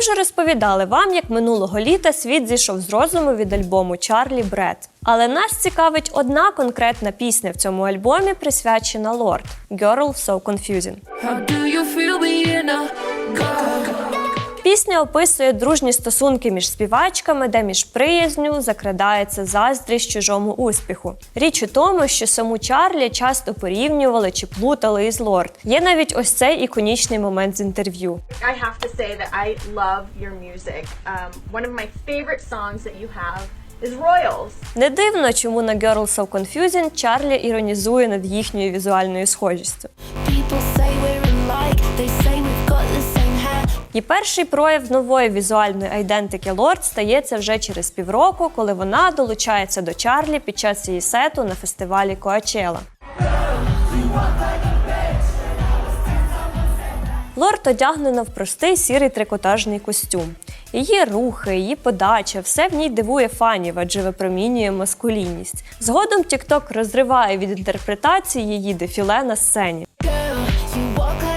вже розповідали вам, як минулого літа світ зійшов з розуму від альбому Чарлі Бред. Але нас цікавить одна конкретна пісня в цьому альбомі, присвячена Лорд Girl So Confusing. How do you feel? Пісня описує дружні стосунки між співачками, де між приязню закрадається заздрість чужому успіху. Річ у тому, що саму Чарлі часто порівнювали чи плутали із Лорд. Є навіть ось цей іконічний момент з інтерв'ю. I have to say that I love your music. Um, one of my favorite songs that you have is Royals. Не дивно, чому на Girl So Confusing Чарлі іронізує над їхньою візуальною схожістю. People say we're alike, they say І перший прояв нової візуальної айдентики Лорд стається вже через півроку, коли вона долучається до Чарлі під час її сету на фестивалі Коачела. Лорд одягнена в простий сірий трикотажний костюм. Її рухи, її подача, все в ній дивує фанів, адже випромінює маскулінність. Згодом TikTok розриває від інтерпретації її дефіле на сцені. Girl,